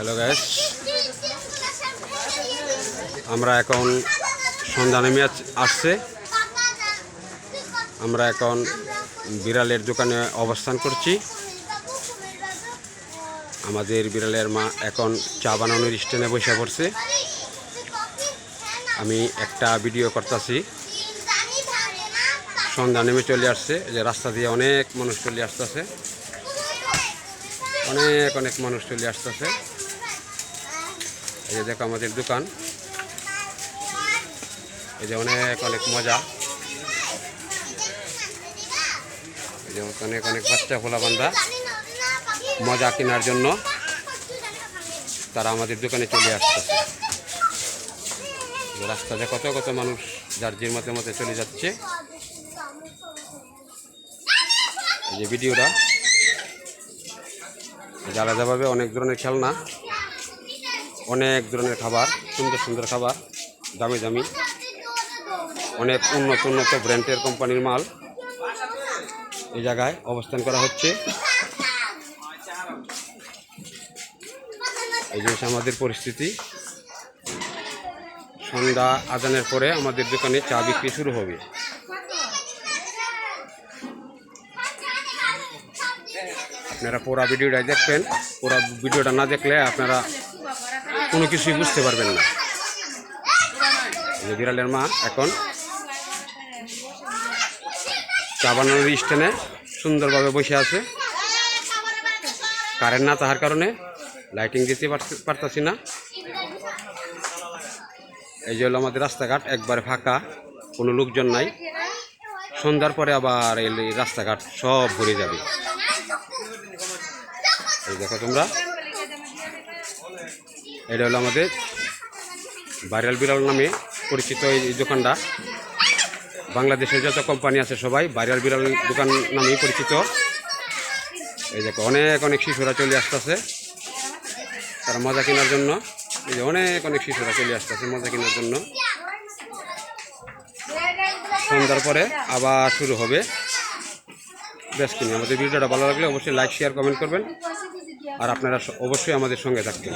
Hello gas আমরা এখন সন্ধ্যা নেমে আসছে। আমরা এখন বিড়ালের দোকানে অবস্থান করছি। আমাদের বিড়ালের মা এখন চা বানানোর স্ট্যান্ডে বসে পড়ছে। আমি একটা ভিডিও করতেছি। সন্ধ্যা নেমে চলে আসছে। যে রাস্তা দিয়ে অনেক মানুষ চলে আসতেছে। অনেক অনেক মানুষ চলে আসতেছে। এই যে দেখো আমাদের দোকান। এই যে অনেক অনেক মজা। এই যে অনেক অনেক বাচ্চা খোলা বান্ধা মজা কেনার জন্য তারা আমাদের দোকানে চলে আসছে। রাস্তাতে কত কত মানুষ যার যে মতে মতে চলে যাচ্ছে। এই যে ভিডিওটা। আলাদাভাবে অনেক ধরনের খেলনা। অনেক ধরনের খাবার, সুন্দর সুন্দর খাবার, দামি দামি। অনেক উন্নত উন্নত ব্র্যান্ডের কোম্পানির মাল এই জায়গায় অবস্থান করা হচ্ছে। এই জিনিস আমাদের পরিস্থিতি। সন্ধ্যা আজানের পরে আমাদের দোকানে চা বিক্রি শুরু হবে। আপনারা পুরো ভিডিওটা দেখবেন। পুরো ভিডিওটা না দেখলে আপনারা কোনো কিছুই বুঝতে পারবেন না। বিড়ালের মা এখন চা বানানোর স্ট্যান্ডে সুন্দরভাবে বসে আছে। কারেন্ট না তাহার কারণে লাইটিং দিতে পারতে- পারতাছি না। এই যে হলো আমাদের রাস্তাঘাট, একবারে ফাঁকা, কোনো লোকজন নাই। সন্ধ্যার পরে আবার এই রাস্তাঘাট সব ভরে যাবে। এই দেখো তোমরা। এটা হলো আমাদের ভাইরাল বিড়াল নামে পরিচিত এই দোকানটা। বাংলাদেশের যত কোম্পানি আছে সবাই ভাইরাল বিড়াল দোকান নামেই পরিচিত। এই দেখো, অনেক অনেক শিশুরা চলে আসতেছে। তারা মজা কেনার জন্য। এই যে অনেক অনেক শিশুরা চলে আসতেছে মজা কেনার জন্য। সন্ধ্যার পরে আবার শুরু হবে। বেশ কিনে, আমাদের ভিডিওটা ভালো লাগলে অবশ্যই লাইক শেয়ার কমেন্ট করবেন। আর আপনারা অবশ্যই আমাদের সঙ্গে থাকবেন।